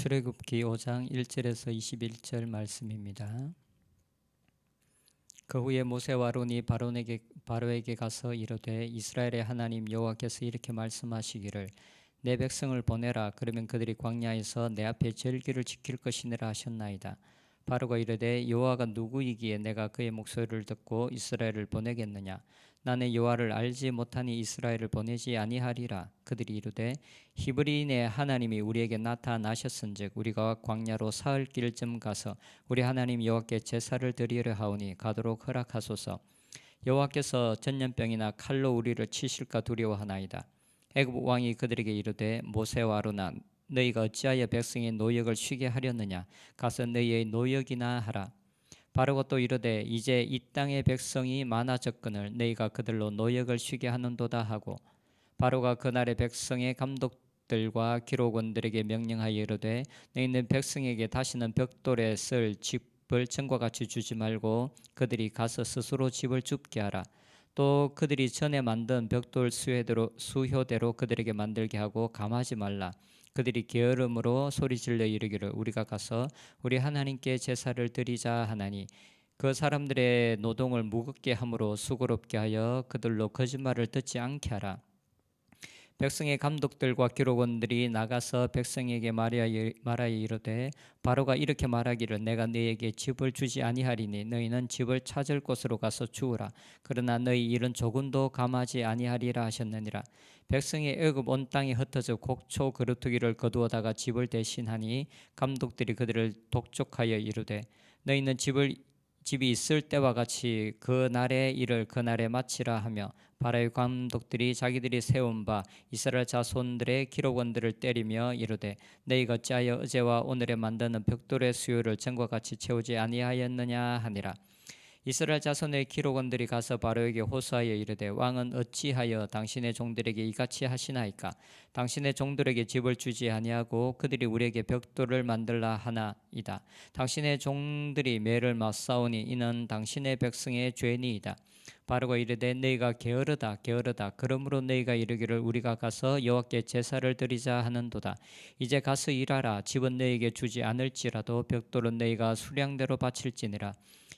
출애굽기 5장 1절에서 21절 말씀입니다. 그 후에 모세와 아론이 바로에게 바로에게 가서 이르되 이스라엘의 하나님 여호와께서 이렇게 말씀하시기를 내 백성을 보내라 그러면 그들이 광야에서 내 앞에 절기를 지킬 것이니라 하셨나이다. 바로가 이르되 여호와가 누구이기에 내가 그의 목소리를 듣고 이스라엘을 보내겠느냐? 나는 여호와를 알지 못하니 이스라엘을 보내지 아니하리라. 그들이 이르되 히브리인의 하나님이 우리에게 나타나셨은즉 우리가 광야로 사흘 길쯤 가서 우리 하나님 여호와께 제사를 드리려 하오니 가도록 허락하소서. 여호와께서 전염병이나 칼로 우리를 치실까 두려워하나이다. 애굽 왕이 그들에게 이르되 모세와 아로나 너희가 어찌하여 백성의 노역을 쉬게 하렸느냐? 가서 너희의 노역이나 하라. 바로가 또 이르되 이제 이 땅의 백성이 많아졌거늘 너희가 그들로 노역을 쉬게 하는도다 하고 바로가 그날의 백성의 감독들과 기록원들에게 명령하여 이르되 너희는 백성에게 다시는 벽돌에 쓸 집을 전과 같이 주지 말고 그들이 가서 스스로 집을 줍게 하라. 또 그들이 전에 만든 벽돌 수효대로, 수효대로 그들에게 만들게 하고 감하지 말라 그들이 게으름으로 소리질러 이르기를 우리가 가서 우리 하나님께 제사를 드리자 하나니 그 사람들의 노동을 무겁게 함으로 수고롭게 하여 그들로 거짓말을 듣지 않게 하라 백성의 감독들과 기록원들이 나가서 백성에게 말하여, 이르되 바로가 이렇게 말하기를 내가 너에게 집을 주지 아니하리니 너희는 집을 찾을 곳으로 가서 주우라. 그러나 너희 일은 조금도 감하지 아니하리라 하셨느니라. 백성의 애굽 온 땅이 흩어져 곡초 그루터기를 거두어다가 집을 대신하니 감독들이 그들을 독촉하여 이르되 너희는 집을 집이 있을 때와 같이 그 날의 일을 그 날에 마치라 하며 바라의 감독들이 자기들이 세운 바 이스라엘 자손들의 기록원들을 때리며 이르되 너희가 어찌하여 어제와 오늘에 만드는 벽돌의 수요를 전과 같이 채우지 아니하였느냐 하니라 이스라엘 자손의 기록원들이 가서 바로에게 호소하여 이르되 왕은 어찌하여 당신의 종들에게 이같이 하시나이까? 당신의 종들에게 집을 주지 아니하고 그들이 우리에게 벽돌을 만들라 하나이다. 당신의 종들이 매를 맞사오니 이는 당신의 백성의 죄니이다. 바로가 이르되 너희가 게으르다 게으르다. 그러므로 너희가 이르기를 우리가 가서 여호와께 제사를 드리자 하는도다. 이제 가서 일하라. 집은 너희에게 주지 않을지라도 벽돌은 너희가 수량대로 바칠지니라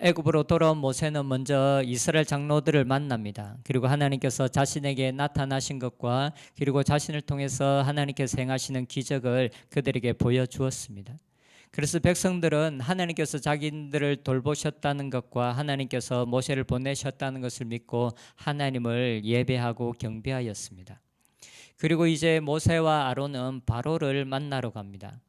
애굽으로 돌아온 모세는 먼저 이스라엘 장로들을 만납니다. 그리고 하나님께서 자신에게 나타나신 것과 그리고 자신을 통해서 하나님께서 행하시는 기적을 그들에게 보여주었습니다. 그래서 백성들은 하나님께서 자기들을 돌보셨다는 것과 하나님께서 모세를 보내셨다는 것을 믿고 하나님을 예배하고 경배하였습니다. 그리고 이제 모세와 아론은 바로를 만나러 갑니다.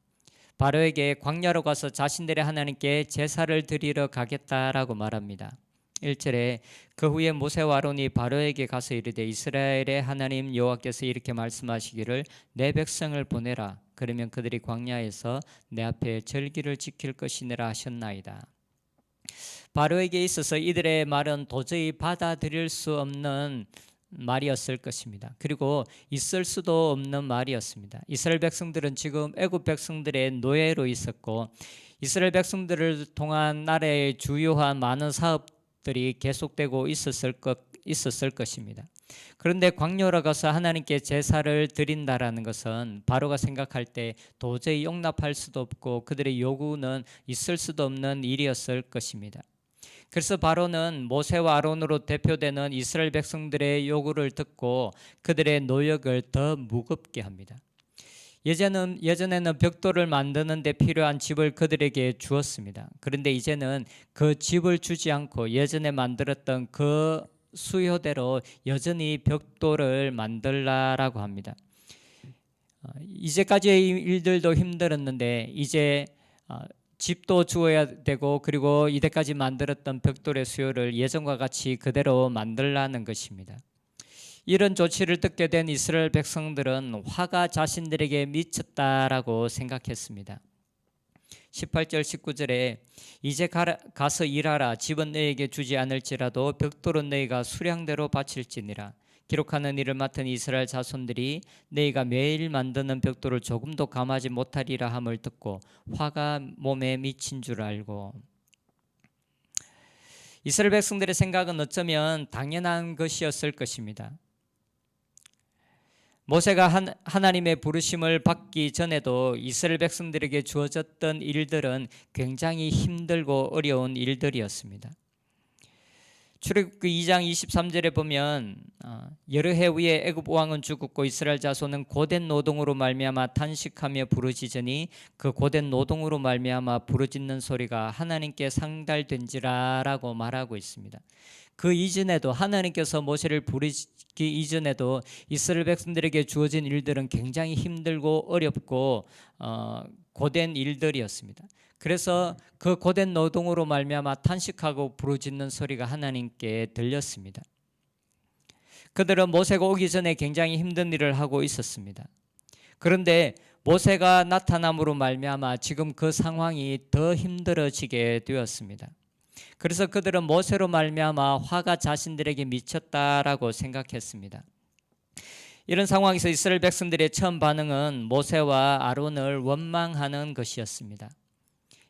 바로에게 광야로 가서 자신들의 하나님께 제사를 드리러 가겠다라고 말합니다. 1절에 그 후에 모세와 아론이 바로에게 가서 이르되 이스라엘의 하나님 여호와께서 이렇게 말씀하시기를 내 백성을 보내라 그러면 그들이 광야에서 내 앞에 절기를 지킬 것이니라 하셨나이다. 바로에게 있어서 이들의 말은 도저히 받아들일 수 없는 말이었을 것입니다. 그리고 있을 수도 없는 말이었습니다. 이스라엘 백성들은 지금 애굽 백성들의 노예로 있었고 이스라엘 백성들을 통한 나라의 주요한 많은 사업들이 계속되고 있었을 것 있었을 것입니다. 그런데 광야로 가서 하나님께 제사를 드린다라는 것은 바로가 생각할 때 도저히 용납할 수도 없고 그들의 요구는 있을 수도 없는 일이었을 것입니다. 그래서 바로는 모세와 아론으로 대표되는 이스라엘 백성들의 요구를 듣고 그들의 노역을 더 무겁게 합니다. 예전은, 예전에는 벽돌을 만드는 데 필요한 집을 그들에게 주었습니다. 그런데 이제는 그 집을 주지 않고 예전에 만들었던 그 수요대로 여전히 벽돌을 만들라라고 합니다. 어, 이제까지의 일들도 힘들었는데 이제 어, 집도 주어야 되고 그리고 이때까지 만들었던 벽돌의 수요를 예전과 같이 그대로 만들라는 것입니다. 이런 조치를 듣게 된 이스라엘 백성들은 화가 자신들에게 미쳤다라고 생각했습니다. 18절 19절에 이제 가서 일하라 집은 너에게 주지 않을지라도 벽돌은 너희가 수량대로 바칠지니라 기록하는 일을 맡은 이스라엘 자손들이 너희가 매일 만드는 벽돌을 조금도 감하지 못하리라 함을 듣고 화가 몸에 미친 줄 알고 이스라엘 백성들의 생각은 어쩌면 당연한 것이었을 것입니다. 모세가 한, 하나님의 부르심을 받기 전에도 이스라엘 백성들에게 주어졌던 일들은 굉장히 힘들고 어려운 일들이었습니다. 출애굽기 2장 23절에 보면 어, 여러 해 후에 애굽 왕은 죽었고 이스라엘 자손은 고된 노동으로 말미암아 탄식하며 부르짖으니 그 고된 노동으로 말미암아 부르짖는 소리가 하나님께 상달된지라라고 말하고 있습니다. 그 이전에도 하나님께서 모세를 부르기 이전에도 이스라엘 백성들에게 주어진 일들은 굉장히 힘들고 어렵고 어, 고된 일들이었습니다. 그래서 그 고된 노동으로 말미암아 탄식하고 부르짖는 소리가 하나님께 들렸습니다. 그들은 모세가 오기 전에 굉장히 힘든 일을 하고 있었습니다. 그런데 모세가 나타남으로 말미암아 지금 그 상황이 더 힘들어지게 되었습니다. 그래서 그들은 모세로 말미암아 화가 자신들에게 미쳤다라고 생각했습니다. 이런 상황에서 이스라엘 백성들의 처음 반응은 모세와 아론을 원망하는 것이었습니다.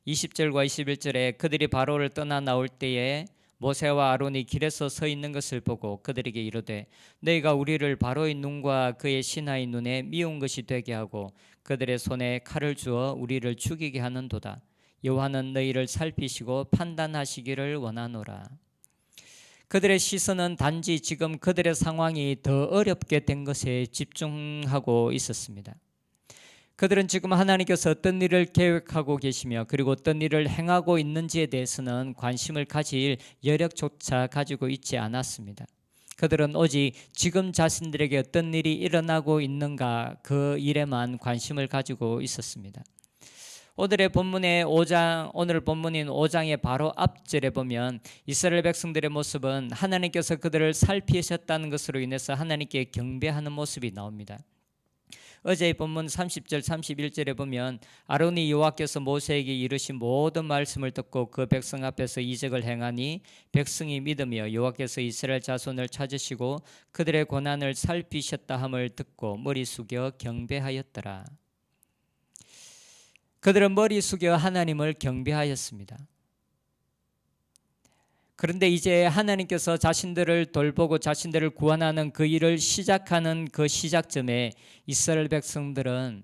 20절과 21절에 그들이 바로를 떠나 나올 때에 모세와 아론이 길에서 서 있는 것을 보고 그들에게 이르되 너희가 우리를 바로의 눈과 그의 신하의 눈에 미운 것이 되게 하고 그들의 손에 칼을 주어 우리를 죽이게 하는도다. 여호와는 너희를 살피시고 판단하시기를 원하노라. 그들의 시선은 단지 지금 그들의 상황이 더 어렵게 된 것에 집중하고 있었습니다. 그들은 지금 하나님께서 어떤 일을 계획하고 계시며 그리고 어떤 일을 행하고 있는지에 대해서는 관심을 가질 여력조차 가지고 있지 않았습니다. 그들은 오직 지금 자신들에게 어떤 일이 일어나고 있는가 그 일에만 관심을 가지고 있었습니다. 오늘의 본문의 5장 오늘 본문인 5장의 바로 앞절에 보면 이스라엘 백성들의 모습은 하나님께서 그들을 살피셨다는 것으로 인해서 하나님께 경배하는 모습이 나옵니다. 어제의 본문 30절 31절에 보면 아론이 여호와께서 모세에게 이르신 모든 말씀을 듣고 그 백성 앞에서 이적을 행하니 백성이 믿으며 여호와께서 이스라엘 자손을 찾으시고 그들의 고난을 살피셨다 함을 듣고 머리 숙여 경배하였더라. 그들은 머리 숙여 하나님을 경배하였습니다. 그런데 이제 하나님께서 자신들을 돌보고 자신들을 구원하는 그 일을 시작하는 그 시작점에 이스라엘 백성들은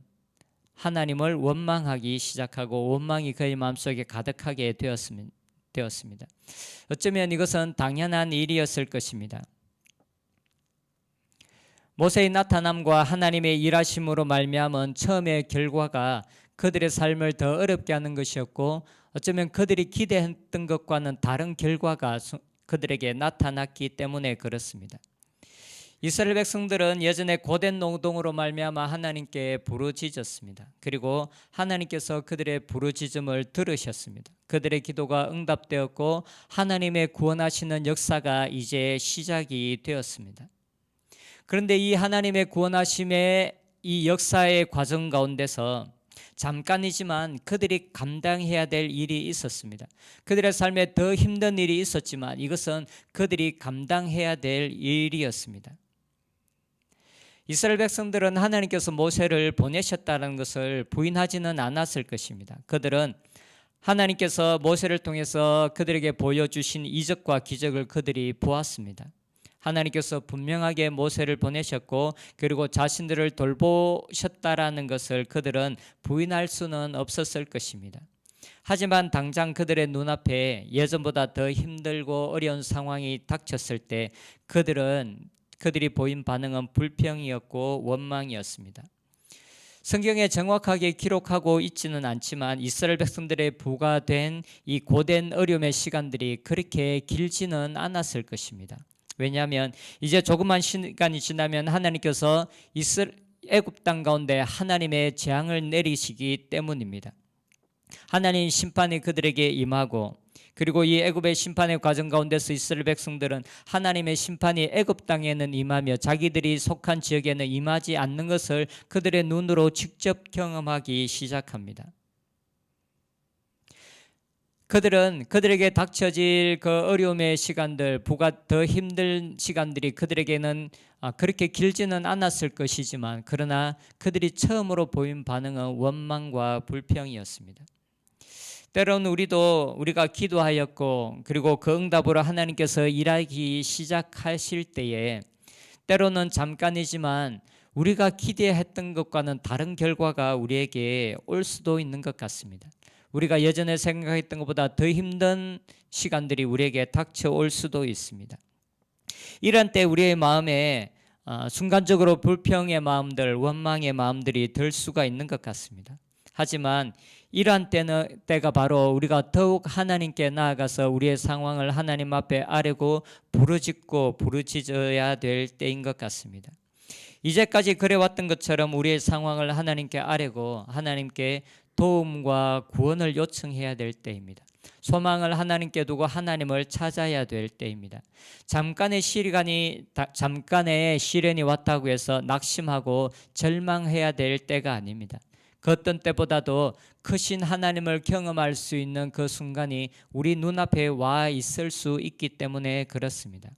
하나님을 원망하기 시작하고 원망이 그의 마음속에 가득하게 되었습니다. 어쩌면 이것은 당연한 일이었을 것입니다. 모세의 나타남과 하나님의 일하심으로 말미암은 처음의 결과가 그들의 삶을 더 어렵게 하는 것이었고 어쩌면 그들이 기대했던 것과는 다른 결과가 그들에게 나타났기 때문에 그렇습니다. 이스라엘 백성들은 예전에 고된 노동으로 말미암아 하나님께 부르짖었습니다. 그리고 하나님께서 그들의 부르짖음을 들으셨습니다. 그들의 기도가 응답되었고 하나님의 구원하시는 역사가 이제 시작이 되었습니다. 그런데 이 하나님의 구원하심의 이 역사의 과정 가운데서 잠깐이지만 그들이 감당해야 될 일이 있었습니다. 그들의 삶에 더 힘든 일이 있었지만 이것은 그들이 감당해야 될 일이었습니다. 이스라엘 백성들은 하나님께서 모세를 보내셨다는 것을 부인하지는 않았을 것입니다. 그들은 하나님께서 모세를 통해서 그들에게 보여주신 이적과 기적을 그들이 보았습니다. 하나님께서 분명하게 모세를 보내셨고 그리고 자신들을 돌보셨다라는 것을 그들은 부인할 수는 없었을 것입니다. 하지만 당장 그들의 눈앞에 예전보다 더 힘들고 어려운 상황이 닥쳤을 때 그들은 그들이 보인 반응은 불평이었고 원망이었습니다. 성경에 정확하게 기록하고 있지는 않지만 이스라엘 백성들의 부과된 이 고된 어려움의 시간들이 그렇게 길지는 않았을 것입니다. 왜냐하면 이제 조그만 시간이 지나면 하나님께서 이스라 애굽 땅 가운데 하나님의 재앙을 내리시기 때문입니다. 하나님 심판이 그들에게 임하고 그리고 이 애굽의 심판의 과정 가운데서 이스라엘 백성들은 하나님의 심판이 애굽 땅에는 임하며 자기들이 속한 지역에는 임하지 않는 것을 그들의 눈으로 직접 경험하기 시작합니다. 그들은 그들에게 닥쳐질 그 어려움의 시간들, 부가 더 힘든 시간들이 그들에게는 아, 그렇게 길지는 않았을 것이지만 그러나 그들이 처음으로 보인 반응은 원망과 불평이었습니다. 때로는 우리도 우리가 기도하였고 그리고 그 응답으로 하나님께서 일하기 시작하실 때에 때로는 잠깐이지만 우리가 기대했던 것과는 다른 결과가 우리에게 올 수도 있는 것 같습니다. 우리가 예전에 생각했던 것보다 더 힘든 시간들이 우리에게 닥쳐올 수도 있습니다. 이런 때 우리의 마음에 어, 순간적으로 불평의 마음들, 원망의 마음들이 들 수가 있는 것 같습니다. 하지만 이러한 때는 때가 바로 우리가 더욱 하나님께 나아가서 우리의 상황을 하나님 앞에 아뢰고 부르짖고 부르짖어야 될 때인 것 같습니다. 이제까지 그래왔던 것처럼 우리의 상황을 하나님께 아뢰고 하나님께 도움과 구원을 요청해야 될 때입니다. 소망을 하나님께 두고 하나님을 찾아야 될 때입니다. 잠깐의 시간이 잠깐의 시련이 왔다고 해서 낙심하고 절망해야 될 때가 아닙니다. 그 어떤 때보다도 크신 하나님을 경험할 수 있는 그 순간이 우리 눈앞에 와 있을 수 있기 때문에 그렇습니다.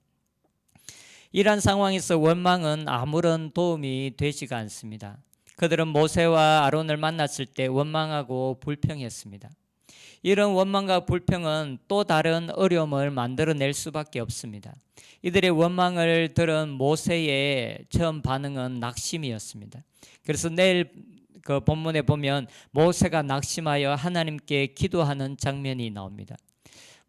이러한 상황에서 원망은 아무런 도움이 되지가 않습니다. 그들은 모세와 아론을 만났을 때 원망하고 불평했습니다. 이런 원망과 불평은 또 다른 어려움을 만들어낼 수밖에 없습니다. 이들의 원망을 들은 모세의 처음 반응은 낙심이었습니다. 그래서 내일 그 본문에 보면 모세가 낙심하여 하나님께 기도하는 장면이 나옵니다.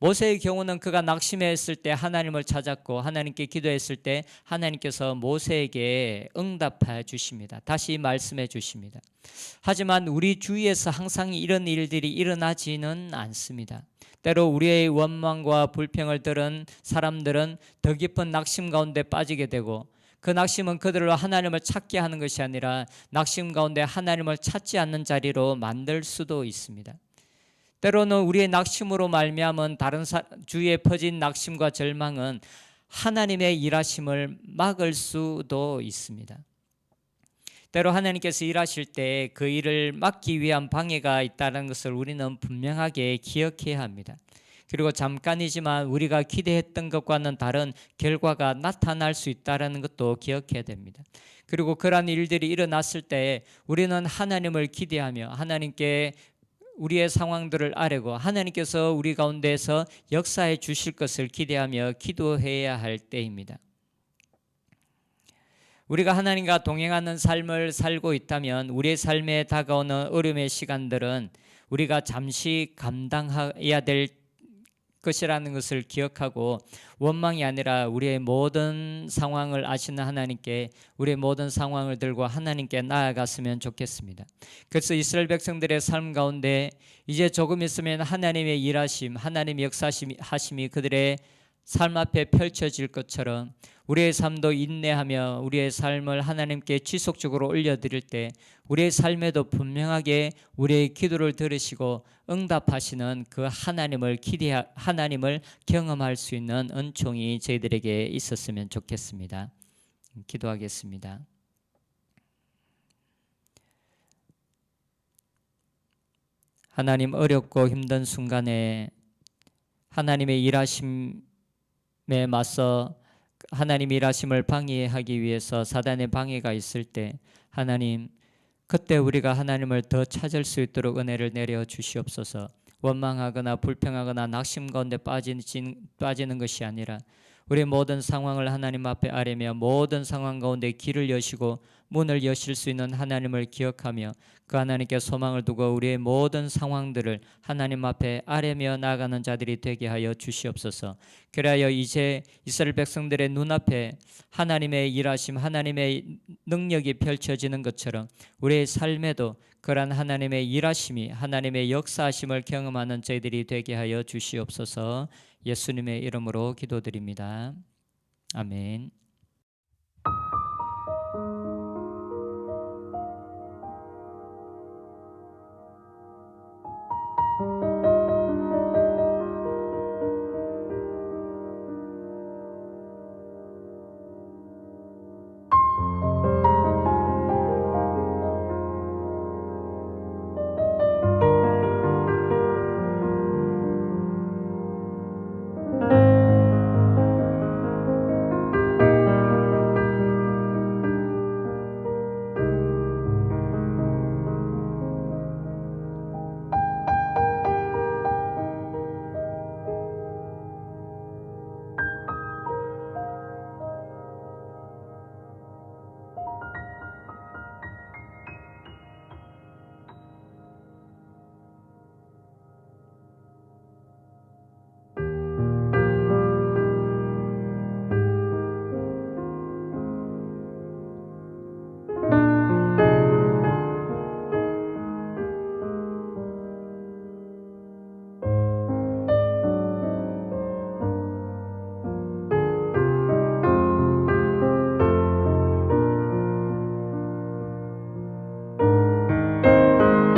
모세의 경우는 그가 낙심했을 때 하나님을 찾았고 하나님께 기도했을 때 하나님께서 모세에게 응답해 주십니다. 다시 말씀해 주십니다. 하지만 우리 주위에서 항상 이런 일들이 일어나지는 않습니다. 때로 우리의 원망과 불평을 들은 사람들은 더 깊은 낙심 가운데 빠지게 되고 그 낙심은 그들로 하나님을 찾게 하는 것이 아니라 낙심 가운데 하나님을 찾지 않는 자리로 만들 수도 있습니다. 때로는 우리의 낙심으로 말미암은 다른 사, 주위에 퍼진 낙심과 절망은 하나님의 일하심을 막을 수도 있습니다. 때로 하나님께서 일하실 때 그 일을 막기 위한 방해가 있다는 것을 우리는 분명하게 기억해야 합니다. 그리고 잠깐이지만 우리가 기대했던 것과는 다른 결과가 나타날 수 있다는 것도 기억해야 됩니다. 그리고 그러한 일들이 일어났을 때 우리는 하나님을 기대하며 하나님께 우리의 상황들을 아뢰고 하나님께서 우리 가운데서 역사해 주실 것을 기대하며 기도해야 할 때입니다. 우리가 하나님과 동행하는 삶을 살고 있다면 우리의 삶에 다가오는 어려움의 시간들은 우리가 잠시 감당해야 될 것이라는 것을 기억하고 원망이 아니라 우리의 모든 상황을 아시는 하나님께 우리의 모든 상황을 들고 하나님께 나아갔으면 좋겠습니다. 그래서 이스라엘 백성들의 삶 가운데 이제 조금 있으면 하나님의 일하심, 하나님의 역사하심이 그들의 삶 앞에 펼쳐질 것처럼 우리의 삶도 인내하며 우리의 삶을 하나님께 지속적으로 올려드릴 때 우리의 삶에도 분명하게 우리의 기도를 들으시고 응답하시는 그 하나님을 기대 하나님을 경험할 수 있는 은총이 저희들에게 있었으면 좋겠습니다. 기도하겠습니다. 하나님 어렵고 힘든 순간에 하나님의 일하심 에 맞서 하나님 일하심을 방해하기 위해서 사단의 방해가 있을 때 하나님 그때 우리가 하나님을 더 찾을 수 있도록 은혜를 내려 주시옵소서. 원망하거나 불평하거나 낙심 가운데 빠지는, 빠지는 것이 아니라 우리 모든 상황을 하나님 앞에 아뢰며 모든 상황 가운데 길을 여시고 문을 여실 수 있는 하나님을 기억하며 그 하나님께 소망을 두고 우리의 모든 상황들을 하나님 앞에 아뢰며 나가는 자들이 되게 하여 주시옵소서. 그리하여 이제 이스라엘 백성들의 눈앞에 하나님의 일하심, 하나님의 능력이 펼쳐지는 것처럼 우리의 삶에도 그러한 하나님의 일하심이 하나님의 역사하심을 경험하는 저희들이 되게 하여 주시옵소서. 예수님의 이름으로 기도드립니다. 아멘.